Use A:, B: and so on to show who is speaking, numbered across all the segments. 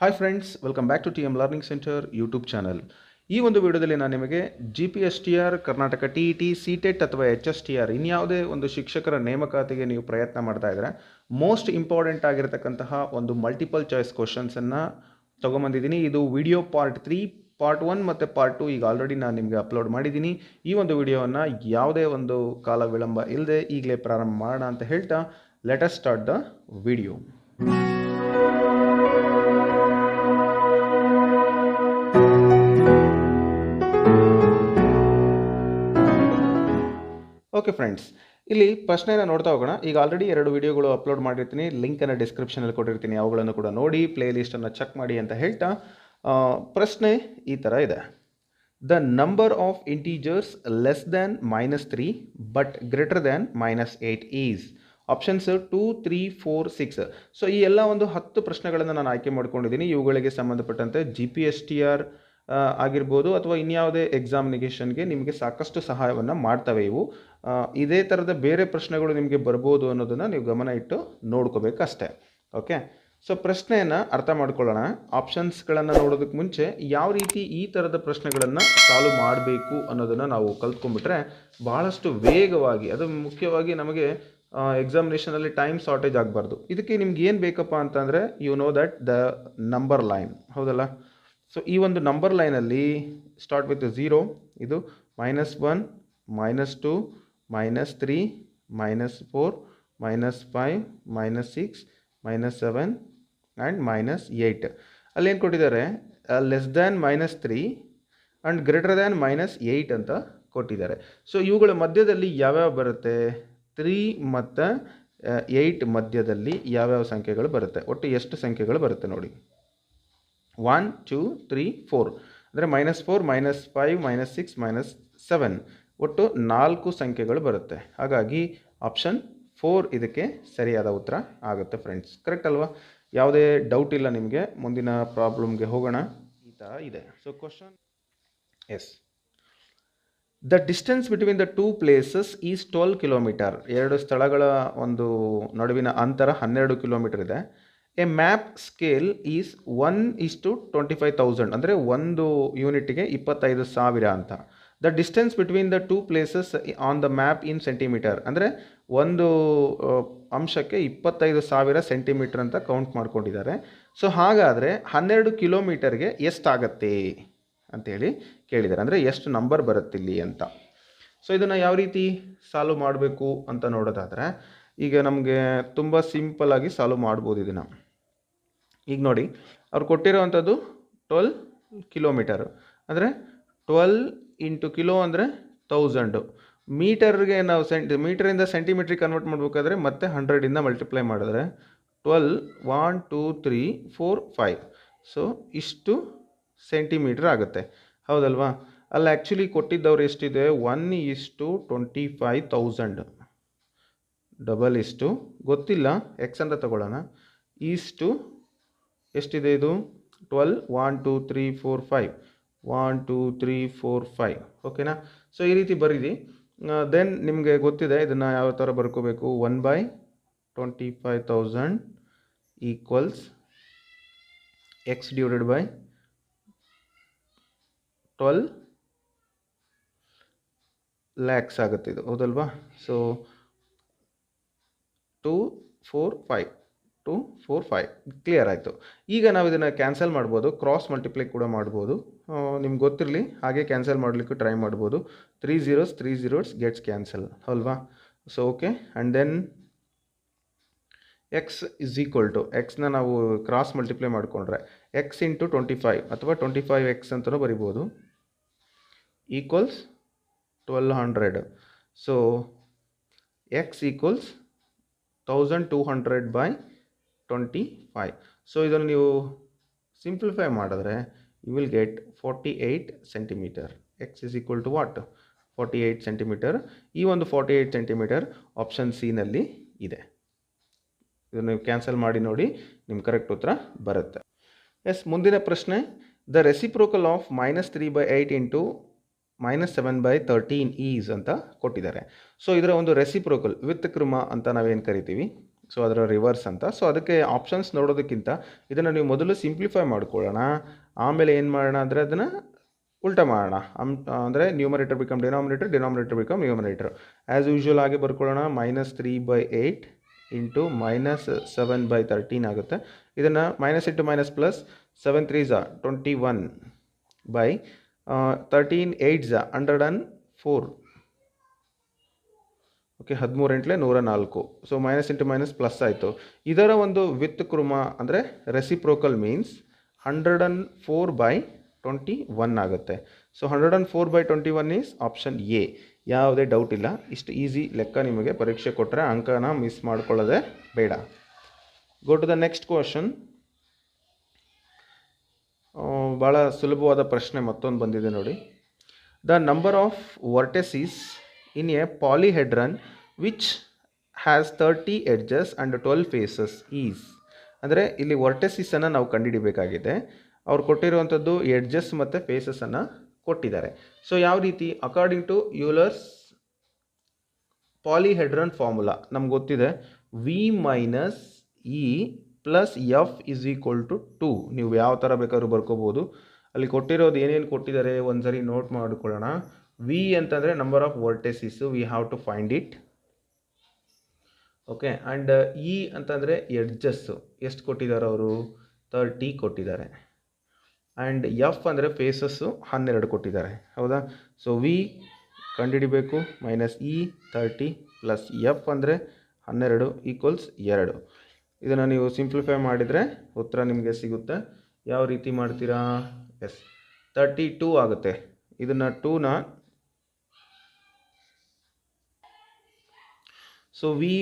A: Hi friends welcome back to T M learning centre YouTube channel ಈ ಒಂದು ವಿಡಿಯೋದಲ್ಲಿ ನಾನು ನಿಮಗೆ G P S T R Karnataka T E T C TET ಅಥವಾ H S T R ಇನ್ಯಾವುದೇ ಒಂದು ಶಿಕ್ಷಕರ ನೇಮಕಾತಿಗೆ ನೀವು ಪ್ರಯತ್ನ ಮಾಡ್ತಾ ಇದ್ದರೆ ಮೋಸ್ಟ್ ಇಂಪಾರ್ಟೆಂಟ್ ಆಗಿರತಕ್ಕಂತಹ ಒಂದು ಮಲ್ಟಿಪಲ್ ಚಾಯ್ಸ್ ಕ್ವಶನ್ಸನ್ನು ತೊಗೊಂಬಂದಿದ್ದೀನಿ. ಇದು video part three part one ಮತ್ತು ಪಾರ್ಟ್ ಟು ಈಗ ಆಲ್ರೆಡಿ ನಾನು ನಿಮಗೆ ಅಪ್ಲೋಡ್ ಮಾಡಿದ್ದೀನಿ. ಈ ಒಂದು ವಿಡಿಯೋವನ್ನು ಯಾವುದೇ ಒಂದು ಕಾಲ ವಿಳಂಬ ಇಲ್ಲದೆ ಈಗಲೇ ಪ್ರಾರಂಭ ಮಾಡೋಣ ಅಂತ ಹೇಳ್ತಾ let's start the video okay friends ಇಲ್ಲಿ ಪ್ರಶ್ನೆನ ನೋಡ್ತಾ ಹೋಗೋಣ. ಈಗ ಆಲ್ರೆಡಿ ಎರಡು ವಿಡಿಯೋಗಳು ಅಪ್ಲೋಡ್ ಮಾಡಿರ್ತೀನಿ. ಲಿಂಕನ್ನು ಡಿಸ್ಕ್ರಿಪ್ಷನಲ್ಲಿ ಕೊಟ್ಟಿರ್ತೀನಿ. ಅವುಗಳನ್ನು ಕೂಡ ನೋಡಿ ಪ್ಲೇ ಲಿಸ್ಟನ್ನು ಚೆಕ್ ಮಾಡಿ ಅಂತ ಹೇಳ್ತಾ ಪ್ರಶ್ನೆ ಈ ಥರ ಇದೆ. The number of integers less than minus three but greater than minus eight is options two three four six so ಈ ಎಲ್ಲ ಒಂದು ಹತ್ತು ಪ್ರಶ್ನೆಗಳನ್ನು ನಾನು ಆಯ್ಕೆ ಮಾಡ್ಕೊಂಡಿದ್ದೀನಿ. ಇವುಗಳಿಗೆ ಸಂಬಂಧಪಟ್ಟಂತೆ G P S T R ಆಗಿರ್ಬೋದು ಅಥವಾ ಇನ್ಯಾವುದೇ ಎಕ್ಸಾಮಿನೇಷನ್ಗೆ ನಿಮಗೆ ಸಾಕಷ್ಟು ಸಹಾಯವನ್ನು ಮಾಡ್ತವೆ ಇವು. ಇದೇ ಥರದ ಬೇರೆ ಪ್ರಶ್ನೆಗಳು ನಿಮಗೆ ಬರ್ಬೋದು ಅನ್ನೋದನ್ನು ನೀವು ಗಮನ ಇಟ್ಟು ನೋಡ್ಕೋಬೇಕಷ್ಟೇ. ಓಕೆ ಸೊ ಪ್ರಶ್ನೆಯನ್ನು ಅರ್ಥ ಮಾಡ್ಕೊಳ್ಳೋಣ. ಆಪ್ಷನ್ಸ್ಗಳನ್ನು ನೋಡೋದಕ್ಕೆ ಮುಂಚೆ ಯಾವ ರೀತಿ ಈ ಥರದ ಪ್ರಶ್ನೆಗಳನ್ನು ಸಾಲ್ವ್ ಮಾಡಬೇಕು ಅನ್ನೋದನ್ನು ನಾವು ಕಲ್ತ್ಕೊಂಡ್ಬಿಟ್ರೆ ಭಾಳಷ್ಟು ವೇಗವಾಗಿ, ಅದು ಮುಖ್ಯವಾಗಿ ನಮಗೆ ಎಕ್ಸಾಮಿನೇಷನಲ್ಲಿ ಟೈಮ್ ಶಾರ್ಟೇಜ್ ಆಗಬಾರ್ದು. ಇದಕ್ಕೆ ನಿಮ್ಗೆ ಏನು ಬೇಕಪ್ಪ ಅಂತಂದರೆ you know that the number line ಹೌದಲ್ಲ? ಸೊ ಈ ಒಂದು ನಂಬರ್ ಲೈನಲ್ಲಿ ಸ್ಟಾರ್ಟ್ ವಿತ್ ಝೀರೋ ಇದು minus one minus two minus three minus four minus five minus six minus seven and minus eight ಅಲ್ಲೇನು ಕೊಟ್ಟಿದ್ದಾರೆ? Less than minus three and greater than minus eight ಅಂತ ಕೊಟ್ಟಿದ್ದಾರೆ. So ಇವುಗಳ ಮಧ್ಯದಲ್ಲಿ ಯಾವ್ಯಾವ ಬರುತ್ತೆ? ತ್ರೀ ಮತ್ತು ಏಯ್ಟ್ ಮಧ್ಯದಲ್ಲಿ ಯಾವ್ಯಾವ ಸಂಖ್ಯೆಗಳು ಬರುತ್ತೆ? ಒಟ್ಟು ಎಷ್ಟು ಸಂಖ್ಯೆಗಳು ಬರುತ್ತೆ ನೋಡಿ. ಒನ್ ಟೂ ತ್ರೀ ಫೋರ್ ಅಂದರೆ minus four minus five minus six minus seven ಒಟ್ಟು ನಾಲ್ಕು ಸಂಖ್ಯೆಗಳು ಬರುತ್ತೆ. ಹಾಗಾಗಿ ಆಪ್ಷನ್ ಫೋರ್ ಇದಕ್ಕೆ ಸರಿಯಾದ ಉತ್ತರ ಆಗುತ್ತೆ ಫ್ರೆಂಡ್ಸ್ ಕರೆಕ್ಟ್ ಅಲ್ವಾ? ಯಾವುದೇ ಡೌಟ್ ಇಲ್ಲ ನಿಮಗೆ. ಮುಂದಿನ ಪ್ರಾಬ್ಲಮ್ಗೆ ಹೋಗೋಣ. ಈ ಥರ ಇದೆ. So question is the distance between the two places is twelve kilometre ಎರಡು ಸ್ಥಳಗಳ ಒಂದು ನಡುವಿನ ಅಂತರ ಹನ್ನೆರಡು ಕಿಲೋಮೀಟರ್ ಇದೆ. A map scale is one is to twenty five thousand ಅಂದರೆ ಒಂದು ಯೂನಿಟ್ಗೆ ಇಪ್ಪತ್ತೈದು ಸಾವಿರ ಅಂತ. The distance between the two places on the map in centimetre ಅಂದರೆ ಒಂದು ಅಂಶಕ್ಕೆ ಇಪ್ಪತ್ತೈದು ಸಾವಿರ ಸೆಂಟಿಮೀಟರ್ ಅಂತ ಕೌಂಟ್ ಮಾಡ್ಕೊಂಡಿದ್ದಾರೆ. ಸೊ ಹಾಗಾದರೆ ಹನ್ನೆರಡು ಕಿಲೋಮೀಟರ್ಗೆ ಎಷ್ಟಾಗತ್ತೆ ಅಂತೇಳಿ ಕೇಳಿದ್ದಾರೆ. ಅಂದರೆ ಎಷ್ಟು ನಂಬರ್ ಬರುತ್ತಿಲ್ಲಿ ಅಂತ. ಸೊ ಇದನ್ನು ಯಾವ ರೀತಿ ಸಾಲ್ವ್ ಮಾಡಬೇಕು ಅಂತ ನೋಡೋದಾದರೆ, ಈಗ ನಮಗೆ ತುಂಬ ಸಿಂಪಲ್ಲಾಗಿ ಸಾಲ್ವ್ ಮಾಡ್ಬೋದು ಇದನ್ನು. ಈಗ ನೋಡಿ, ಅವ್ರು ಕೊಟ್ಟಿರೋವಂಥದ್ದು ಟ್ವೆಲ್ ಕಿಲೋಮೀಟರ್ ಅಂದರೆ ಟ್ವೆಲ್ ಇಂಟು ಕಿಲೋ ಅಂದರೆ ತೌಸಂಡು ಮೀಟರ್ಗೆ ನಾವು ಸೆಂಟಿ, ಮೀಟರಿಂದ ಸೆಂಟಿಮೀಟ್ರಿಗೆ ಕನ್ವರ್ಟ್ ಮಾಡಬೇಕಾದ್ರೆ ಮತ್ತೆ ಹಂಡ್ರೆಡಿಂದ ಮಲ್ಟಿಪ್ಲೈ ಮಾಡಿದ್ರೆ twelve one two three four five so ಇಷ್ಟು ಸೆಂಟಿಮೀಟ್ರ್ ಆಗುತ್ತೆ. ಹೌದಲ್ವಾ? ಅಲ್ಲಿ ಆ್ಯಕ್ಚುಲಿ ಕೊಟ್ಟಿದ್ದವ್ರು ಎಷ್ಟಿದೆ? ಒನ್ ಇಷ್ಟು ಟ್ವೆಂಟಿ ಫೈವ್ ತೌಸಂಡ್ ಡಬಲ್ ಇಷ್ಟು. ಗೊತ್ತಿಲ್ಲ. ಎಕ್ಸ್ ಅಂತ ತಗೊಳ್ಳೋಣ. ಇಷ್ಟು ಎಷ್ಟಿದೆ ಇದು? Twelve, one, two, three, four, five. One, two, three, four, five. ಓಕೆನಾ ಸೊ ಈ ರೀತಿ ಬರೀರಿ ದೆನ್ ನಿಮಗೆ ಗೊತ್ತಿದೆ, ಇದನ್ನು ಯಾವ ಥರ ಬರ್ಕೋಬೇಕು? One by twenty five thousand equals X divided by twelve lakhs ಆಗುತ್ತೆ ಇದು. ಹೌದಲ್ವಾ? So two four five two four five clear ಆಯಿತು. ಈಗ ನಾವು ಇದನ್ನು ಕ್ಯಾನ್ಸಲ್ ಮಾಡ್ಬೋದು ಕ್ರಾಸ್ ಮಲ್ಟಿಪ್ಲೈ ಕೂಡ ಮಾಡ್ಬೋದು. ನಿಮ್ಗೆ ಗೊತ್ತಿರಲಿ, ಹಾಗೆ ಕ್ಯಾನ್ಸಲ್ ಮಾಡಲಿಕ್ಕೂ ಟ್ರೈ ಮಾಡ್ಬೋದು. Three zeros three zeros gets cancel ಅಲ್ವಾ? So okay and then X is equal to ಎಕ್ಸ್ನ ನಾವು ಕ್ರಾಸ್ ಮಲ್ಟಿಪ್ಲೈ ಮಾಡಿಕೊಂಡ್ರೆ ಎಕ್ಸ್ ಇಂಟು ಟ್ವೆಂಟಿ ಫೈವ್ ಅಥವಾ ಟ್ವೆಂಟಿ ಫೈವ್ ಎಕ್ಸ್ ಅಂತಲೂ ಬರಿಬೋದು. Equals twelve hundred so X equals thousand two hundred by twenty five so ಇದನ್ನು ನೀವು simplify ಮಾಡಿದ್ರೆ you will get forty eight centimetre X is equal to what forty eight centimetre ಈ ಒಂದು forty eight centimetre option ಸಿನಲ್ಲಿ ಇದೆ. ಇದನ್ನು ನೀವು cancel ಮಾಡಿ ನೋಡಿ ನಿಮ್ಮ ಕರೆಕ್ಟ್ ಉತ್ತರ ಬರುತ್ತೆ. ಎಸ್ ಮುಂದಿನ ಪ್ರಶ್ನೆ. The reciprocal of minus three by eight into minus seven by thirteen is ಅಂತ ಕೊಟ್ಟಿದ್ದಾರೆ. ಸೊ ಇದರ ಒಂದು ರೆಸಿಪ್ರೋಕಲ್ ವಿತ್ ಕ್ರಮ ಅಂತ ನಾವೇನು ಕರಿತೀವಿ? ಸೊ ಅದರ ರಿವರ್ಸ್ ಅಂತ. ಸೊ ಅದಕ್ಕೆ ಆಪ್ಷನ್ಸ್ ನೋಡೋದಕ್ಕಿಂತ ಇದನ್ನು ನೀವು ಮೊದಲು ಸಿಂಪ್ಲಿಫೈ ಮಾಡ್ಕೊಳ್ಳೋಣ. ಆಮೇಲೆ ಏನು ಮಾಡೋಣ ಅಂದರೆ ಅದನ್ನು ಉಲ್ಟಾ ಮಾಡೋಣ. ಅಮ್ ಅಂದರೆ numerator become denominator denominator become numerator as usual ಆಗಿ ಬರ್ಕೊಳ್ಳೋಣ. Minus three by eight into minus seven by thirteen ಆಗುತ್ತೆ. ಇದನ್ನು minus into minus plus seven three Jha twenty one by thirteen eight Jha hundred and four okay ಹದಿಮೂರು ಎಂಟ್ಲೆ ನೂರ ನಾಲ್ಕು. So minus into minus plus ಆಯಿತು. ಇದರ ಒಂದು ವಿತ್ ಕ್ರಮ ಅಂದರೆ reciprocal means hundred and four by twenty one ಆಗುತ್ತೆ. So hundred and four by twenty one is option A ಯಾವುದೇ ಡೌಟ್ ಇಲ್ಲ. ಇಷ್ಟು ಈಸಿ ಲೆಕ್ಕ ನಿಮಗೆ ಪರೀಕ್ಷೆ ಕೊಟ್ಟರೆ ಅಂಕನ ಮಿಸ್ ಮಾಡ್ಕೊಳ್ಳೋದೇ ಬೇಡ. Go to the next question ಭಾಳ ಸುಲಭವಾದ ಪ್ರಶ್ನೆ ಮತ್ತೊಂದು ಬಂದಿದೆ ನೋಡಿ. The number of vertices in a polyhedron which has thirty edges and twelve faces is ಅಂದರೆ ಇಲ್ಲಿ ವರ್ಟೆಸಿಸನ್ನು ನಾವು ಕಂಡುಹಿಡಿಬೇಕಾಗಿದೆ. ಅವ್ರು ಕೊಟ್ಟಿರುವಂಥದ್ದು ಎಡ್ಜಸ್ ಮತ್ತು ಫೇಸಸನ್ನು ಕೊಟ್ಟಿದ್ದಾರೆ. ಸೊ ಯಾವ ರೀತಿ? According to Euler's polyhedron formula ನಮ್ಗೆ ಗೊತ್ತಿದೆ. V minus E plus F is equal to two ನೀವು ಯಾವ ಥರ ಬೇಕಾದ್ರೂ ಬರ್ಕೋಬೋದು. ಅಲ್ಲಿ ಕೊಟ್ಟಿರೋದು ಏನೇನು ಕೊಟ್ಟಿದ್ದಾರೆ ಒಂದು ಸರಿ ನೋಟ್ ಮಾಡಿಕೊಳ್ಳೋಣ. ವಿ ಅಂತಂದರೆ number of vertices we have to find it okay and E ಅಂತಂದರೆ ಎಡ್ಜಸ್ಸು ಎಷ್ಟು ಕೊಟ್ಟಿದ್ದಾರೆ ಅವರು? ತರ್ಟಿ ಕೊಟ್ಟಿದ್ದಾರೆ. ಆ್ಯಂಡ್ ಎಫ್ ಅಂದರೆ ಫೇಸಸ್ಸು ಹನ್ನೆರಡು ಕೊಟ್ಟಿದ್ದಾರೆ. ಹೌದಾ? ಸೊ ವಿ ಕಂಡುಹಿಡಿಬೇಕು. Minus E thirty plus F ಅಂದರೆ ಹನ್ನೆರಡು ಈಕ್ವಲ್ಸ್ ಎರಡು. ಇದನ್ನು ನೀವು ಸಿಂಪ್ಲಿಫೈ ಮಾಡಿದರೆ ಉತ್ತರ ನಿಮಗೆ ಸಿಗುತ್ತೆ. ಯಾವ ರೀತಿ ಮಾಡ್ತೀರಾ? ಎಸ್ ತರ್ಟಿ ಟೂ ಆಗುತ್ತೆ. ಇದನ್ನು ಟೂನ so V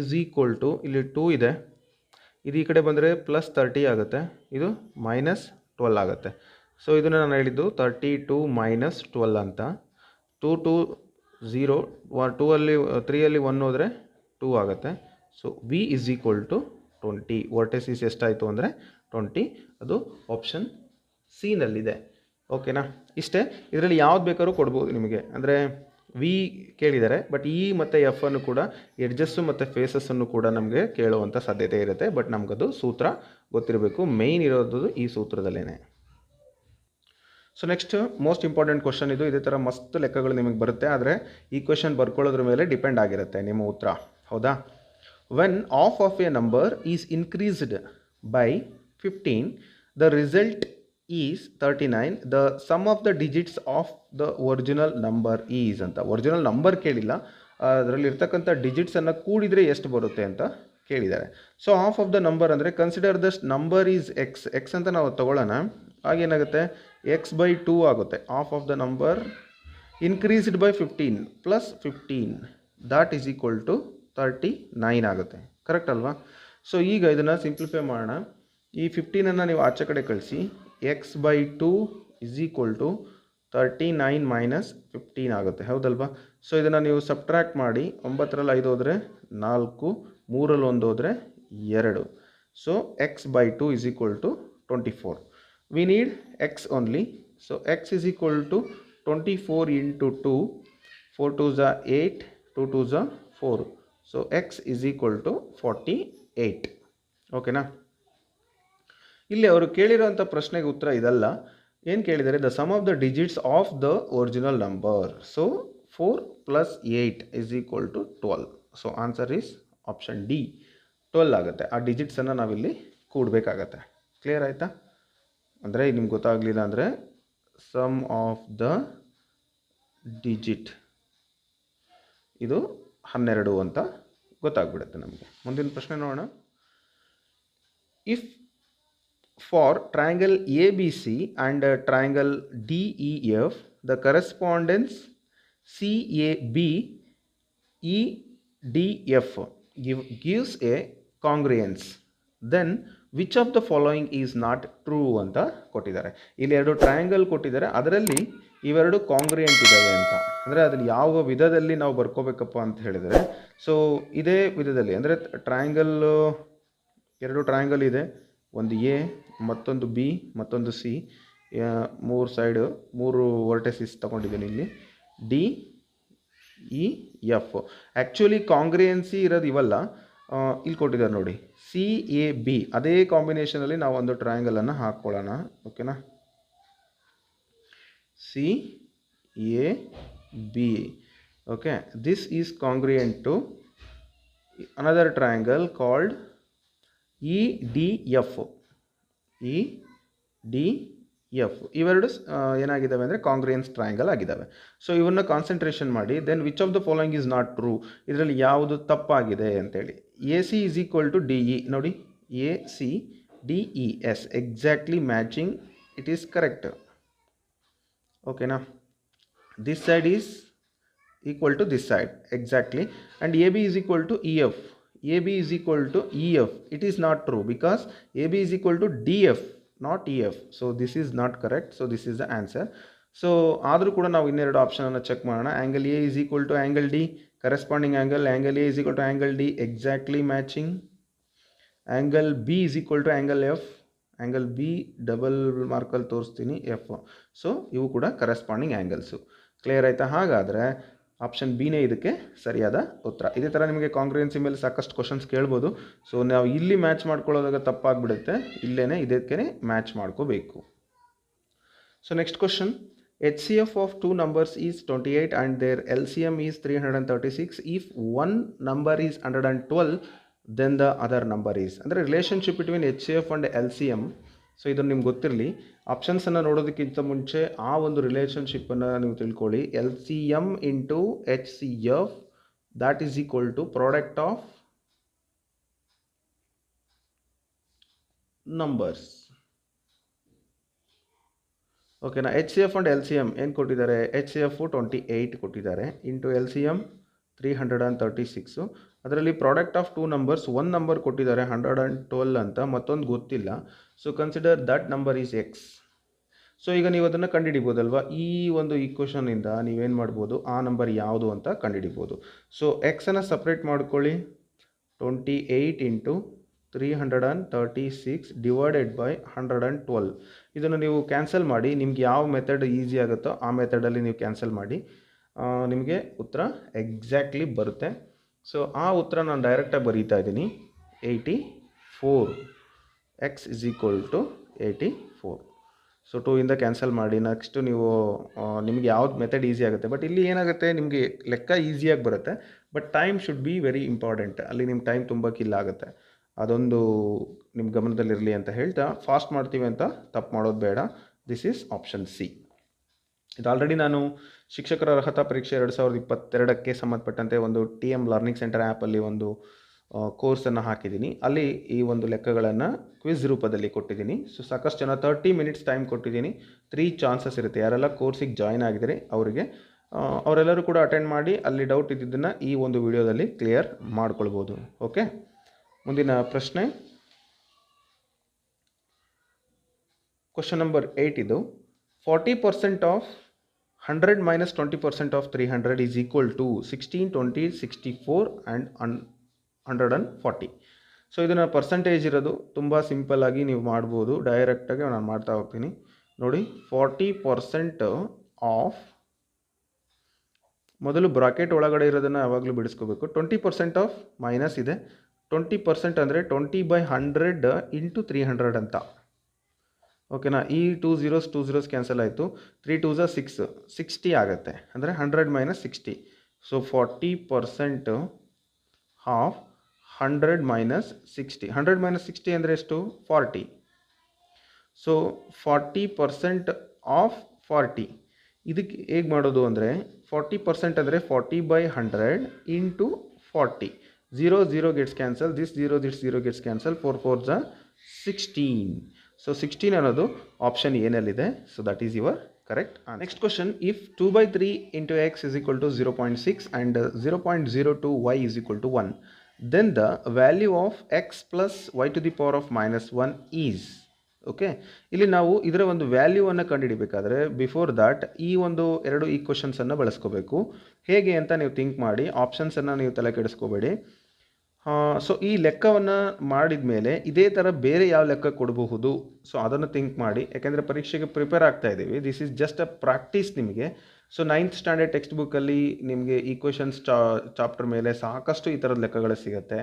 A: is equal to ಇಲ್ಲಿ ಟೂ ಇದೆ. ಇದು ಈ ಕಡೆ ಬಂದರೆ ಪ್ಲಸ್ ತರ್ಟಿ ಆಗುತ್ತೆ. ಇದು ಮೈನಸ್ ಟ್ವೆಲ್ ಆಗುತ್ತೆ. ಸೊ ಇದನ್ನು ನಾನು ಹೇಳಿದ್ದು ತರ್ಟಿ ಟು ಮೈನಸ್ ಟ್ವೆಲ್ ಅಂತ ಟೂ ಟು ಝೀರೋ ಟೂ ಅಲ್ಲಿ ತ್ರೀಯಲ್ಲಿ ಒನ್ ಹೋದರೆ ಟೂ ಆಗುತ್ತೆ. So V is equal to twenty vertices ಎಷ್ಟಾಯಿತು ಅಂದರೆ ಟ್ವೆಂಟಿ ಅದು ಆಪ್ಷನ್ ಸಿನಲ್ಲಿದೆ ಓಕೆನಾ ಇಷ್ಟೇ. ಇದರಲ್ಲಿ ಯಾವ್ದು ಬೇಕಾದ್ರೂ ಕೊಡ್ಬೋದು ನಿಮಗೆ. ಅಂದರೆ ವಿ ಕೇಳಿದ್ದಾರೆ ಬಟ್ ಇ ಮತ್ತು ಎಫ್ ಅನ್ನು ಕೂಡ ಎಡ್ಜಸ್ಸು ಮತ್ತು ಫೇಸಸ್ಸನ್ನು ಕೂಡ ನಮಗೆ ಕೇಳುವಂಥ ಸಾಧ್ಯತೆ ಇರುತ್ತೆ. ಬಟ್ ನಮಗದು ಸೂತ್ರ ಗೊತ್ತಿರಬೇಕು. ಮೇಯ್ನ್ ಇರೋದು ಈ ಸೂತ್ರದಲ್ಲೇ so next most important question ಇದು. ಇದೇ ಥರ ಮಸ್ತ್ ಲೆಕ್ಕಗಳು ನಿಮಗೆ ಬರುತ್ತೆ. ಆದರೆ ಈ ಕ್ವಶನ್ ಬರ್ಕೊಳ್ಳೋದ್ರ ಮೇಲೆ ಡಿಪೆಂಡ್ ಆಗಿರುತ್ತೆ ನಿಮ್ಮ ಉತ್ತರ. ಹೌದಾ? When half of a number is increased by fifteen the result is thirty nine the sum of the digits of the original number is ಅಂತ. ಒರಿಜಿನಲ್ ನಂಬರ್ ಕೇಳಿಲ್ಲ. ಅದರಲ್ಲಿರ್ತಕ್ಕಂಥ ಡಿಜಿಟ್ಸನ್ನು ಕೂಡಿದರೆ ಎಷ್ಟು ಬರುತ್ತೆ ಅಂತ ಕೇಳಿದ್ದಾರೆ. So half of the number ಅಂದರೆ consider thus number is X X ಅಂತ ನಾವು ತಗೊಳ್ಳೋಣ. ಆಗೇನಾಗುತ್ತೆ ಎಕ್ಸ್ ಬೈ ಟೂ ಆಗುತ್ತೆ. Half of the number increased by fifteen plus fifteen that is equal to thirty nine ಆಗುತ್ತೆ. ಕರೆಕ್ಟ್ ಅಲ್ವಾ? ಸೊ ಈಗ ಇದನ್ನು ಸಿಂಪ್ಲಿಫೈ ಮಾಡೋಣ. ಈ ಫಿಫ್ಟೀನನ್ನು ನೀವು ಆಚೆ ಕಡೆ ಕಳಿಸಿ. X by two is equal to thirty nine minus fifteen ಆಗುತ್ತೆ. ಹೌದಲ್ವಾ? ಸೊ ಇದನ್ನು ನೀವು ಸಬ್ಟ್ರ್ಯಾಕ್ಟ್ ಮಾಡಿ ಒಂಬತ್ತರಲ್ಲಿ ಐದು ಹೋದರೆ ನಾಲ್ಕು ಮೂರಲ್ಲಿ ಒಂದು ಹೋದರೆ ಎರಡು. So x by two is equal to twenty four we need x only so x is equal to twenty four into two four two the eight two two the four so x is equal to forty eight ಓಕೆನಾ ಇಲ್ಲಿ ಅವರು ಕೇಳಿರುವಂಥ ಪ್ರಶ್ನೆಗೆ ಉತ್ತರ ಇದಲ್ಲ. ಏನು ಕೇಳಿದರೆ the sum of the digits of the original number so four plus eight is equal to twelve so answer is option D twelve ಆಗುತ್ತೆ. ಆ ಡಿಜಿಟ್ಸನ್ನು ನಾವಿಲ್ಲಿ ಕೂಡಬೇಕಾಗತ್ತೆ. ಕ್ಲಿಯರ್ ಆಯಿತಾ? ಅಂದರೆ ನಿಮ್ಗೆ ಗೊತ್ತಾಗಲಿಲ್ಲ ಅಂದರೆ ಸಮ್ ಆಫ್ ದ ಡಿಜಿಟ್ ಇದು ಹನ್ನೆರಡು ಅಂತ ಗೊತ್ತಾಗ್ಬಿಡುತ್ತೆ ನಮಗೆ. ಮುಂದಿನ ಪ್ರಶ್ನೆ ನೋಡೋಣ. If D E F the correspondence C A B E D F give gives a congruence then which of the following is not true ಅಂತ ಕೊಟ್ಟಿದ್ದಾರೆ. ಇಲ್ಲಿ ಎರಡು ಟ್ರಯಾಂಗಲ್ ಕೊಟ್ಟಿದ್ದಾರೆ. ಅದರಲ್ಲಿ ಇವೆರಡು ಕಾಂಗ್ರಿಯೆಂಟ್ ಇದ್ದಾವೆ ಅಂತ. ಅಂದರೆ ಅದ್ರಲ್ಲಿ ಯಾವ ವಿಧದಲ್ಲಿ ನಾವು ಬರ್ಕೋಬೇಕಪ್ಪ ಅಂತ ಹೇಳಿದರೆ ಸೊ ಇದೇ ವಿಧದಲ್ಲಿ, ಅಂದರೆ ಟ್ರಯಾಂಗಲ್ ಎರಡು ಟ್ರಯಾಂಗಲ್ ಇದೆ. ಒಂದು ಎ ಮತ್ತೊಂದು ಬಿ ಮತ್ತೊಂದು ಸಿ ಮೂರು ಸೈಡು ಮೂರು ವರ್ಟೆಸಿಸ್ ತೊಗೊಂಡಿದ್ದೀನಿ ಇಲ್ಲಿ. D E F actually congruency ಇರೋದು ಇವಲ್ಲ. ಇಲ್ಲಿ ಕೊಟ್ಟಿದ್ದಾರೆ ನೋಡಿ. ಸಿ ಎ ಬಿ ಅದೇ ಕಾಂಬಿನೇಷನಲ್ಲಿ ನಾವು ಒಂದು ಟ್ರಯಾಂಗಲನ್ನು ಹಾಕ್ಕೊಳ್ಳೋಣ ಓಕೆನಾ C A B okay this is congruent to another triangle called E D triangle called D, F. ಇವೆರಡು ಏನಾಗಿದ್ದಾವೆ ಅಂದರೆ ಕಾಂಗ್ರಿಯನ್ಸ್ ಟ್ರಯಾಂಗಲ್ ಆಗಿದ್ದಾವೆ ಸೊ ಇವನ್ನ ಕಾನ್ಸಂಟ್ರೇಷನ್ ಮಾಡಿ then which of the following is not true ಇದರಲ್ಲಿ ಯಾವುದು ತಪ್ಪಾಗಿದೆ ಅಂತೇಳಿ. A C is equal to D E. ನೋಡಿ, A C, D E yes. Exactly matching it is correct ಓಕೆನಾ this side is equal to this side exactly and A B is equal to E EF AB B is equal to E F it is not true because A B is equal to D F not E F so this is not correct so this is the answer so ಆದರೂ ಕೂಡ ನಾವು ಇನ್ನೆರಡು ಆಪ್ಷನನ್ನು check ಮಾಡೋಣ. Angle A is equal to angle D corresponding angle angle A is equal to angle D exactly matching angle B is equal to angle F angle B double ಮಾರ್ಕಲ್ಲಿ ತೋರಿಸ್ತೀನಿ F so ಇವು ಕೂಡ corresponding angles clear ಆಯಿತಾ? ಹಾಗಾದರೆ option ಬಿನೇ ಇದಕ್ಕೆ ಸರಿಯಾದ ಉತ್ತರ. ಇದೇ ಥರ ನಿಮಗೆ ಕಾಂಗ್ರೆನ್ಸಿ ಮೇಲೆ ಸಾಕಷ್ಟು ಕ್ವಶನ್ಸ್ ಕೇಳ್ಬೋದು. ಸೊ ನಾವು ಇಲ್ಲಿ ಮ್ಯಾಚ್ ಮಾಡ್ಕೊಳ್ಳೋದಾಗ ತಪ್ಪಾಗ್ಬಿಡುತ್ತೆ. ಇಲ್ಲೇ ಇದಕ್ಕೆ ಮ್ಯಾಚ್ ಮಾಡ್ಕೋಬೇಕು. So next question H C F of two numbers is twenty eight and their L C M is three hundred and thirty six if one number is hundred and twelve then the other number is ಅಂದರೆ relationship between H C F and L C M so ಇದನ್ನು ನಿಮ್ಗೆ ಗೊತ್ತಿರಲಿ ಆಪ್ಷನ್ಸನ್ನು ನೋಡೋದಕ್ಕಿಂತ ಮುಂಚೆ ಆ ಒಂದು ರಿಲೇಷನ್ಶಿಪ್ಪನ್ನು ನೀವು ತಿಳ್ಕೊಳ್ಳಿ. L C M into H C F that is equal to product of numbers ಓಕೆನಾ H C F and L C M ಏನು ಕೊಟ್ಟಿದ್ದಾರೆ? H C F twenty eight ಕೊಟ್ಟಿದ್ದಾರೆ. Into L C M three hundred and thirty six ಅದರಲ್ಲಿ product of two numbers one number ಕೊಟ್ಟಿದ್ದಾರೆ hundred and twelve ಅಂತ, ಮತ್ತೊಂದು ಗೊತ್ತಿಲ್ಲ. So consider that number is x so ಈಗ ನೀವು ಅದನ್ನು ಕಂಡುಹಿಡಿಬೋದಲ್ವಾ ಈ ಒಂದು ಈಕ್ವೇಷನಿಂದ ನೀವೇನು ಮಾಡ್ಬೋದು? ಆ ನಂಬರ್ ಯಾವುದು ಅಂತ ಕಂಡುಹಿಡಿಬೋದು ಸೊ ಎಕ್ಸನ್ನು ಸಪ್ರೇಟ್ ಮಾಡ್ಕೊಳ್ಳಿ. Twenty eight into three hundred and thirty six divided by hundred and twelve ಇದನ್ನು ನೀವು ಕ್ಯಾನ್ಸಲ್ ಮಾಡಿ, ನಿಮ್ಗೆ ಯಾವ ಮೆಥಡ್ ಈಸಿ ಆಗುತ್ತೋ ಆ ಮೆಥಡಲ್ಲಿ ನೀವು ಕ್ಯಾನ್ಸಲ್ ಮಾಡಿ. ನಿಮಗೆ ಉತ್ತರ ಎಕ್ಸಾಕ್ಟ್ಲಿ ಬರುತ್ತೆ. ಸೊ ಆ ಉತ್ತರ ನಾನು ಡೈರೆಕ್ಟಾಗಿ ಬರೀತಾ ಇದ್ದೀನಿ. Eighty four x is equal to eighty four so two ಇಂದ ಕ್ಯಾನ್ಸಲ್ ಮಾಡಿ. ನೆಕ್ಸ್ಟು ನೀವು ನಿಮಗೆ ಯಾವ್ದು ಮೆಥಡ್ ಈಸಿ ಆಗುತ್ತೆ. ಬಟ್ ಇಲ್ಲಿ ಏನಾಗುತ್ತೆ, ನಿಮಗೆ ಲೆಕ್ಕ ಈಸಿಯಾಗಿ ಬರುತ್ತೆ. But time should be very important ಅಲ್ಲಿ ನಿಮ್ಮ ಟೈಮ್ ತುಂಬ ಕಿಲ್ ಆಗುತ್ತೆ. ಅದೊಂದು ನಿಮ್ಮ ಗಮನದಲ್ಲಿರಲಿ ಅಂತ ಹೇಳ್ತಾ ಫಾಸ್ಟ್ ಮಾಡ್ತೀವಿ ಅಂತ ತಪ್ಪು ಮಾಡೋದು ಬೇಡ. ದಿಸ್ ಈಸ್ ಆಪ್ಷನ್ ಸಿ ಇದು ಆಲ್ರೆಡಿ ನಾನು ಶಿಕ್ಷಕರ ಅರ್ಹತಾ ಪರೀಕ್ಷೆ ಎರಡು ಸಾವಿರದ ಇಪ್ಪತ್ತೆರಡಕ್ಕೆ ಸಂಬಂಧಪಟ್ಟಂತೆ ಒಂದು ಟಿ ಎಂ ಲರ್ನಿಂಗ್ ಸೆಂಟರ್ ಆ್ಯಪಲ್ಲಿ ಒಂದು ಕೋರ್ಸನ್ನು ಹಾಕಿದ್ದೀನಿ. ಅಲ್ಲಿ ಈ ಒಂದು ಲೆಕ್ಕಗಳನ್ನು ಕ್ವಿಜ್ ರೂಪದಲ್ಲಿ ಕೊಟ್ಟಿದ್ದೀನಿ. ಸೊ ಸಾಕಷ್ಟು ಜನ ತರ್ಟಿ ಮಿನಿಟ್ಸ್ ಟೈಮ್ ಕೊಟ್ಟಿದ್ದೀನಿ. ತ್ರೀ ಚಾನ್ಸಸ್ ಇರುತ್ತೆ. ಯಾರೆಲ್ಲ ಕೋರ್ಸಿಗೆ ಜಾಯ್ನ್ ಆಗಿದ್ದಾರೆ ಅವರಿಗೆ ಅವರೆಲ್ಲರೂ ಕೂಡ ಅಟೆಂಡ್ ಮಾಡಿ ಅಲ್ಲಿ ಡೌಟ್ ಇದ್ದಿದ್ದನ್ನು ಈ ಒಂದು ವಿಡಿಯೋದಲ್ಲಿ ಕ್ಲಿಯರ್ ಮಾಡ್ಕೊಳ್ಬೋದು. ಓಕೆ ಮುಂದಿನ ಪ್ರಶ್ನೆ. ಕ್ವಶನ್ ನಂಬರ್ ಏಯ್ಟ್ ಇದು. Forty percent of hundred minus twenty percent of three hundred is equal to sixteen twenty sixty four and an hundred and forty so ಇದನ್ನು ಪರ್ಸೆಂಟೇಜ್ ಇರೋದು. ತುಂಬ ಸಿಂಪಲ್ಲಾಗಿ ನೀವು ಮಾಡ್ಬೋದು. ಡೈರೆಕ್ಟಾಗಿ ನಾನು ಮಾಡ್ತಾ ಹೋಗ್ತೀನಿ. ನೋಡಿ ಫಾರ್ಟಿ ಪರ್ಸೆಂಟ್ ಆಫ್ ಮೊದಲು ಬ್ರಾಕೆಟ್ ಒಳಗಡೆ ಇರೋದನ್ನು ಯಾವಾಗಲೂ ಬಿಡಿಸ್ಕೋಬೇಕು. ಟ್ವೆಂಟಿ ಪರ್ಸೆಂಟ್ ಆಫ್ ಮೈನಸ್ ಇದೆ. ಟ್ವೆಂಟಿ ಪರ್ಸೆಂಟ್ ಅಂದರೆ twenty by hundred into three hundred ಅಂತ. ಓಕೆನಾ ಈ two zeros two zeros cancel ಆಯಿತು three two the six sixty ಆಗುತ್ತೆ ಅಂದರೆ hundred minus sixty so forty percent of hundred minus sixty hundred minus sixty ಅಂದರೆ ಎಷ್ಟು forty so forty percent of forty ಇದಕ್ಕೆ ಹೇಗೆ ಮಾಡೋದು ಅಂದರೆ ಫಾರ್ಟಿ ಪರ್ಸೆಂಟ್ ಅಂದರೆ forty by hundred into forty zero zero gets cancel this zero this zero gets cancel four four the sixteen so sixteen ಅನ್ನೋದು option ಏನಲ್ಲಿದೆ so that is your correct next question if two by three into x is equal to zero point six and zero point zero two y is equal to one then the value of x plus y to the power of minus one is okay ಇಲ್ಲಿ ನಾವು ಇದರ ಒಂದು ವ್ಯಾಲ್ಯೂವನ್ನು ಕಂಡುಹಿಡಿಬೇಕಾದ್ರೆ before that ಈ ಒಂದು ಎರಡು ಈ ಕ್ವಶನ್ಸನ್ನು ಬಳಸ್ಕೋಬೇಕು. ಹೇಗೆ ಅಂತ ನೀವು ಥಿಂಕ್ ಮಾಡಿ ಆಪ್ಷನ್ಸನ್ನು ನೀವು ತಲೆ ಕೆಡಿಸ್ಕೋಬೇಡಿ. ಸೊ ಈ ಲೆಕ್ಕವನ್ನು ಮಾಡಿದ ಮೇಲೆ ಇದೇ ಥರ ಬೇರೆ ಯಾವ ಲೆಕ್ಕ ಕೊಡಬಹುದು? ಸೊ ಅದನ್ನು ಥಿಂಕ್ ಮಾಡಿ, ಯಾಕೆಂದರೆ ಪರೀಕ್ಷೆಗೆ ಪ್ರಿಪೇರ್ ಆಗ್ತಾ ಇದ್ದೀವಿ. This is just a practice ನಿಮಗೆ. ಸೊ ನೈನ್ತ್ ಸ್ಟ್ಯಾಂಡರ್ಡ್ ಟೆಕ್ಸ್ಟ್ ಬುಕ್ಕಲ್ಲಿ ನಿಮಗೆ ಈಕ್ವೇಷನ್ಸ್ ಚಾ ಚಾಪ್ಟರ್ ಮೇಲೆ ಸಾಕಷ್ಟು ಈ ಥರದ ಲೆಕ್ಕಗಳು ಸಿಗುತ್ತೆ.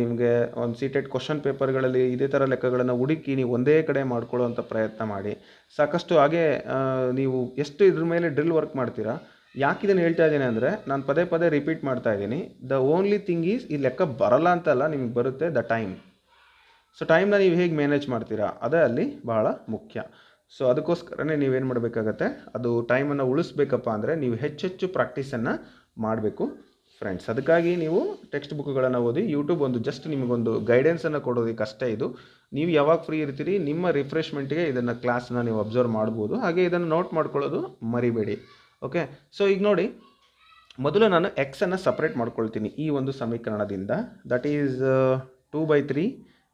A: ನಿಮಗೆ ಒಂದು ಸೀಟೆಡ್ ಕ್ವಶನ್ ಪೇಪರ್ಗಳಲ್ಲಿ ಇದೇ ಥರ ಲೆಕ್ಕಗಳನ್ನು ಹುಡುಕಿ ನೀವು ಒಂದೇ ಕಡೆ ಮಾಡ್ಕೊಳ್ಳೋವಂಥ ಪ್ರಯತ್ನ ಮಾಡಿ. ಸಾಕಷ್ಟು ಹಾಗೆ ನೀವು ಎಷ್ಟು ಇದ್ರ ಮೇಲೆ ಡ್ರಿಲ್ ವರ್ಕ್ ಮಾಡ್ತೀರಾ? ಯಾಕೆ ಇದನ್ನು ಹೇಳ್ತಾ ಇದ್ದೀನಿ ಅಂದರೆ ನಾನು ಪದೇ ಪದೇ ರಿಪೀಟ್ ಮಾಡ್ತಾ ಇದ್ದೀನಿ. ದ ಓನ್ಲಿ ಥಿಂಗ್ ಈಸ್ ಈ ಲೆಕ್ಕ ಬರಲ್ಲ ಅಂತಲ್ಲ ನಿಮಗೆ ಬರುತ್ತೆ ದ ಟೈಮ್ ಸೊ ಟೈಮ್ನ ನೀವು ಹೇಗೆ ಮ್ಯಾನೇಜ್ ಮಾಡ್ತೀರಾ? ಅದೇ ಅಲ್ಲಿ ಬಹಳ ಮುಖ್ಯ. ಸೊ ಅದಕ್ಕೋಸ್ಕರನೇ ನೀವೇನು ಮಾಡಬೇಕಾಗತ್ತೆ? ಅದು ಟೈಮನ್ನು ಉಳಿಸ್ಬೇಕಪ್ಪ ಅಂದರೆ ನೀವು ಹೆಚ್ಚೆಚ್ಚು ಪ್ರಾಕ್ಟೀಸನ್ನು ಮಾಡಬೇಕು ಫ್ರೆಂಡ್ಸ್ ಅದಕ್ಕಾಗಿ ನೀವು ಟೆಕ್ಸ್ಟ್ ಬುಕ್ಗಳನ್ನು ಓದಿ ಯೂಟ್ಯೂಬ್ ಒಂದು ಜಸ್ಟ್ ನಿಮಗೊಂದು ಗೈಡೆನ್ಸನ್ನು ಕೊಡೋದಕ್ಕೆ ಅಷ್ಟೇ ಇದು. ನೀವು ಯಾವಾಗ ಫ್ರೀ ಇರ್ತೀರಿ, ನಿಮ್ಮ ರಿಫ್ರೆಶ್ಮೆಂಟ್ಗೆ ಇದನ್ನು ಕ್ಲಾಸನ್ನ ನೀವು ಅಬ್ಸರ್ವ್ ಮಾಡ್ಬೋದು. ಹಾಗೆ ಇದನ್ನು ನೋಟ್ ಮಾಡ್ಕೊಳ್ಳೋದು ಮರಿಬೇಡಿ. ಓಕೆ ಸೊ ಈಗ ನೋಡಿ, ಮೊದಲು ನಾನು ಎಕ್ಸನ್ನು ಸಪ್ರೇಟ್ ಮಾಡ್ಕೊಳ್ತೀನಿ ಈ ಒಂದು ಸಮೀಕರಣದಿಂದ. That is two by three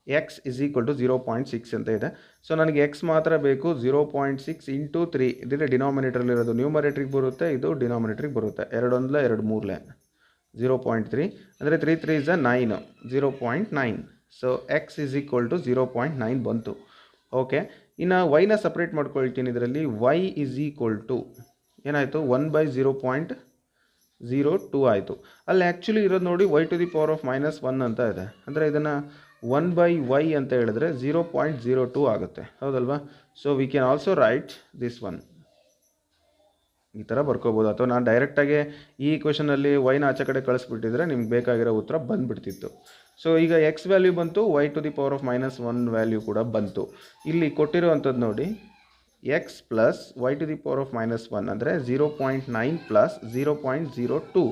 A: X is equal to zero point six ಅಂತ ಇದೆ. ಸೊ ನನಗೆ ಎಕ್ಸ್ ಮಾತ್ರ ಬೇಕು zero point six into three ಇದ್ರೆ ಡಿನಾಮಿನೇಟ್ರಲ್ಲಿರೋದು ನ್ಯೂಮರೇಟ್ರಿಗೆ ಬರುತ್ತೆ, ಇದು ಡಿನಾಮಿನೇಟ್ರಿಗೆ ಬರುತ್ತೆ. ಎರಡೊಂದಲೇ ಎರಡು ಮೂರಲೆ. ಜೀರೋ ಪಾಯಿಂಟ್ ತ್ರೀ ಅಂದರೆ three three is a nine zero point nine so x is equal to zero point nine ಬಂತು. ಓಕೆ ಇನ್ನು ವೈನ ಸಪ್ರೇಟ್ ಮಾಡ್ಕೊಳ್ತೀನಿ ಇದರಲ್ಲಿ ವೈ ಇಸ್ ಈಕ್ವಲ್ ಟು ಏನಾಯಿತು? One by zero point zero two ಆಯಿತು. ಅಲ್ಲಿ actually ಇರೋದು ನೋಡಿ Y to the power of minus one ಅಂತ ಇದೆ. ಅಂದರೆ ಇದನ್ನು ಒನ್ ಬೈ ವೈ ಅಂತ ಹೇಳಿದ್ರೆ ಝೀರೋ ಪಾಯಿಂಟ್ ಝೀರೋ ಟೂ ಆಗುತ್ತೆ. ಹೌದಲ್ವಾ? So we can also write this one ಈ ಥರ ಬರ್ಕೋಬೋದು. ಅಥವಾ ನಾನು ಡೈರೆಕ್ಟಾಗಿ ಈ ಕ್ವೆಶನಲ್ಲಿ ವೈನ ಆಚೆ ಕಡೆ ಕಳಿಸ್ಬಿಟ್ಟಿದ್ರೆ ನಿಮ್ಗೆ ಬೇಕಾಗಿರೋ ಉತ್ತರ ಬಂದುಬಿಡ್ತಿತ್ತು. ಸೊ ಈಗ ಎಕ್ಸ್ ವ್ಯಾಲ್ಯೂ ಬಂತು y to the power of minus one value ಕೂಡ ಬಂತು. ಇಲ್ಲಿ ಕೊಟ್ಟಿರುವಂಥದ್ದು ನೋಡಿ x plus y to the power of minus one ಅಂದರೆ zero point nine plus zero point zero two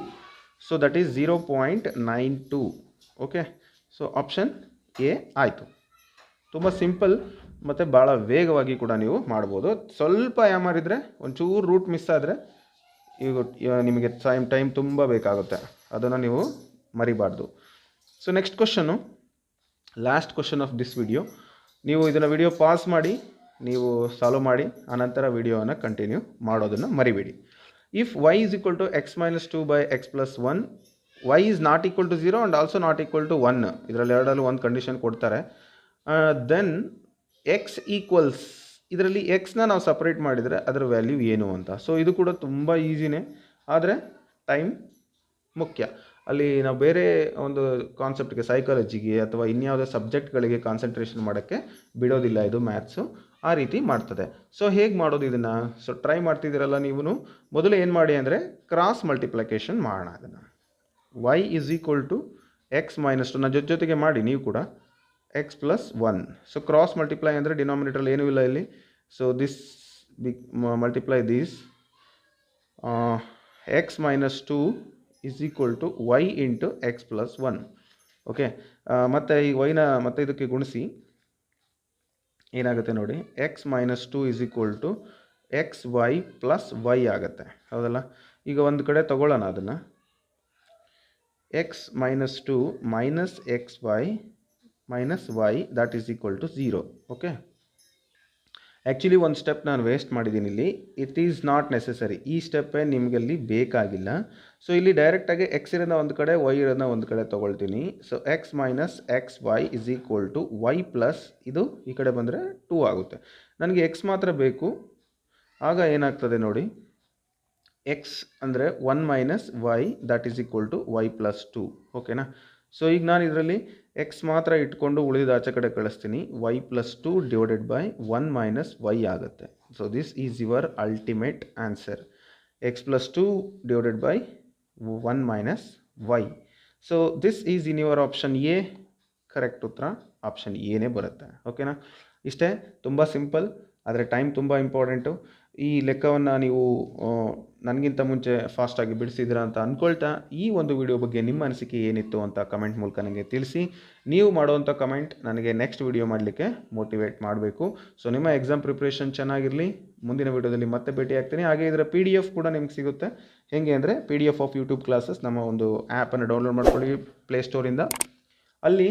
A: so that is zero point nine two okay so option A ಆಯಿತು. ತುಂಬ simple ಮತ್ತು ಭಾಳ ವೇಗವಾಗಿ ಕೂಡ ನೀವು ಮಾಡ್ಬೋದು. ಸ್ವಲ್ಪ ಯಾಮಾರಿದ್ರೆ ಒಂಚೂರು ರೂಟ್ ಮಿಸ್ ಆದರೆ ಈಗ ನಿಮಗೆ ಟೈಮ್ ಟೈಮ್ ತುಂಬ ಬೇಕಾಗುತ್ತೆ. ಅದನ್ನು ನೀವು ಮರಿಬಾರ್ದು. So next question last question of this video ನೀವು ಇದನ್ನು ವಿಡಿಯೋ ಪಾಸ್ ಮಾಡಿ ನೀವು ಸಾಲ್ವ್ ಮಾಡಿ, ಆನಂತರ ವಿಡಿಯೋವನ್ನು ಕಂಟಿನ್ಯೂ ಮಾಡೋದನ್ನು ಮರಿಬೇಡಿ. If y is equal to x minus two by x plus one y is not equal to zero and also not equal to one ಇದರಲ್ಲಿ ಎರಡಲ್ಲೂ ಒಂದು ಕಂಡೀಷನ್ ಕೊಡ್ತಾರೆ. ದೆನ್ ಎಕ್ಸ್ ಈಕ್ವಲ್ಸ್ ಇದರಲ್ಲಿ ಎಕ್ಸ್ನ ನಾವು ಸಪ್ರೇಟ್ ಮಾಡಿದರೆ ಅದರ ವ್ಯಾಲ್ಯೂ ಏನು ಅಂತ. ಸೊ ಇದು ಕೂಡ ತುಂಬ ಈಸಿನೇ ಆದರೆ ಟೈಮ್ ಮುಖ್ಯ. ಅಲ್ಲಿ ನಾವು ಬೇರೆ ಒಂದು ಕಾನ್ಸೆಪ್ಟ್ಗೆ ಸೈಕಾಲಜಿಗೆ ಅಥವಾ ಇನ್ಯಾವುದೇ ಸಬ್ಜೆಕ್ಟ್ಗಳಿಗೆ ಕಾನ್ಸಂಟ್ರೇಷನ್ ಮಾಡೋಕ್ಕೆ ಬಿಡೋದಿಲ್ಲ ಇದು ಮ್ಯಾಥ್ಸು ಆ ರೀತಿ ಮಾಡ್ತದೆ. ಸೊ ಹೇಗೆ ಮಾಡೋದು ಇದನ್ನು? ಸೊ ಟ್ರೈ ಮಾಡ್ತಿದ್ದೀರಲ್ಲ ನೀವು ಮೊದಲು ಏನು ಮಾಡಿ ಅಂದರೆ ಕ್ರಾಸ್ ಮಲ್ಟಿಪ್ಲಿಕೇಶನ್ ಮಾಡೋಣ ಅದನ್ನು y is equal to x minus two ಜೊತೆ ಜೊತೆಗೆ ಮಾಡಿ, ನೀವು ಕೂಡ. X plus one so cross multiply ಅಂದರೆ ಡಿನಾಮಿನೇಟ್ರಲ್ಲಿ ಏನೂ ಇಲ್ಲ ಇಲ್ಲಿ. So this be multiply this x minus two is equal to y into x plus one okay ಮತ್ತು ಈ ವೈನ ಮತ್ತೆ ಇದಕ್ಕೆ ಗುಣಿಸಿ. ಏನಾಗುತ್ತೆ ನೋಡಿ x minus two is equal to x y plus y ಆಗುತ್ತೆ. ಹೌದಲ್ಲ? ಈಗ ಒಂದು ಕಡೆ ತಗೊಳ್ಳೋಣ ಅದನ್ನು. X minus two minus x y minus y that is equal to zero okay actually ಒಂದು ಸ್ಟೆಪ್ ನಾನು ವೇಸ್ಟ್ ಮಾಡಿದ್ದೀನಿ ಇಲ್ಲಿ. ಇಟ್ ಈಸ್ ನಾಟ್ ನೆಸೆಸರಿ ಈ ಸ್ಟೆಪ್ಪೇ ನಿಮಗೆ ಅಲ್ಲಿ ಬೇಕಾಗಿಲ್ಲ. ಸೊ ಇಲ್ಲಿ ಡೈರೆಕ್ಟಾಗಿ ಎಕ್ಸ್ ಇರೋದನ್ನ ಒಂದು ಕಡೆ ವೈ ಇರೋದನ್ನ ಒಂದು ಕಡೆ ತೊಗೊಳ್ತೀನಿ. So x minus x y is equal to y plus ಇದು ಈ ಕಡೆ ಬಂದರೆ ಟೂ ಆಗುತ್ತೆ. ನನಗೆ ಎಕ್ಸ್ ಮಾತ್ರ ಬೇಕು. ಆಗ ಏನಾಗ್ತದೆ ನೋಡಿ. ಎಕ್ಸ್ ಅಂದರೆ one minus y that is equal to y plus two ಓಕೆನಾ ಸೊ ಈಗ ನಾನು ಇದರಲ್ಲಿ ಎಕ್ಸ್ ಮಾತ್ರ ಇಟ್ಕೊಂಡು ಉಳಿದ ಆಚೆ ಕಡೆ ಕಳಿಸ್ತೀನಿ. Y plus two divided by one minus y ಆಗುತ್ತೆ. So this is your ultimate answer x plus two divided by one minus y so this is in your option A correct ಉತ್ತರ? Option ಎನೇ ಬರುತ್ತೆ. ಓಕೆನಾ ಇಷ್ಟೇ? ತುಂಬ simple ಆದರೆ time ತುಂಬ important ಈ ಲೆಕ್ಕವನ್ನು ನೀವು ನನಗಿಂತ ಮುಂಚೆ ಫಾಸ್ಟಾಗಿ ಬಿಡಿಸಿದ್ರ ಅಂತ ಅಂದ್ಕೊಳ್ತಾ ಈ ಒಂದು ವಿಡಿಯೋ ಬಗ್ಗೆ ನಿಮ್ಮ ಅನಿಸಿಕೆ ಏನಿತ್ತು ಅಂತ ಕಮೆಂಟ್ ಮೂಲಕ ನನಗೆ ತಿಳಿಸಿ. ನೀವು ಮಾಡುವಂಥ ಕಮೆಂಟ್ ನನಗೆ ನೆಕ್ಸ್ಟ್ ವಿಡಿಯೋ ಮಾಡಲಿಕ್ಕೆ ಮೋಟಿವೇಟ್ ಮಾಡಬೇಕು. ಸೊ ನಿಮ್ಮ ಎಕ್ಸಾಮ್ ಪ್ರಿಪ್ರೇಷನ್ ಚೆನ್ನಾಗಿರಲಿ. ಮುಂದಿನ ವಿಡಿಯೋದಲ್ಲಿ ಮತ್ತೆ ಭೇಟಿ ಆಗ್ತೀನಿ ಹಾಗೆ ಇದರ ಪಿ ಡಿ ಎಫ್ ಕೂಡ ನಿಮ್ಗೆ ಸಿಗುತ್ತೆ. ಹೇಗೆ ಅಂದರೆ P D F of YouTube classes ನಮ್ಮ ಒಂದು ಆ್ಯಪನ್ನು ಡೌನ್ಲೋಡ್ ಮಾಡ್ಕೊಳ್ಳಿ ಪ್ಲೇಸ್ಟೋರಿಂದ ಅಲ್ಲಿ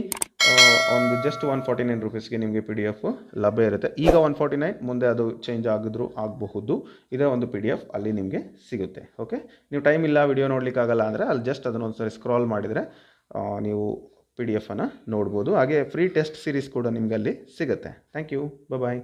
A: ಒಂದು ಜಸ್ಟ್ ಒನ್ ಫಾರ್ಟಿ ನೈನ್ ರುಪೀಸ್ಗೆ ನಿಮಗೆ ಪಿ ಡಿ ಎಫ್ ಲಭ್ಯ ಇರುತ್ತೆ. ಈಗ ಒನ್ ಫಾರ್ಟಿ ನೈನ್ ಮುಂದೆ ಅದು ಚೇಂಜ್ ಆಗಿದ್ರೂ ಆಗಬಹುದು. ಇದೇ ಒಂದು ಪಿ ಡಿ ಎಫ್ ಅಲ್ಲಿ ನಿಮಗೆ ಸಿಗುತ್ತೆ. ಓಕೆ ನೀವು ಟೈಮ್ ಇಲ್ಲ ವಿಡಿಯೋ ನೋಡಲಿಕ್ಕಾಗಲ್ಲ ಅಂದರೆ ಅಲ್ಲಿ ಜಸ್ಟ್ ಅದನ್ನು ಒಂದ್ಸರಿ ಸ್ಕ್ರಾಲ್ ಮಾಡಿದರೆ ನೀವು ಪಿ ಡಿ ಎಫನ್ನು ನೋಡ್ಬೋದು. ಹಾಗೆ ಫ್ರೀ ಟೆಸ್ಟ್ ಸೀರೀಸ್ ಕೂಡ ನಿಮಗೆ ಅಲ್ಲಿ ಸಿಗುತ್ತೆ. Thank you bye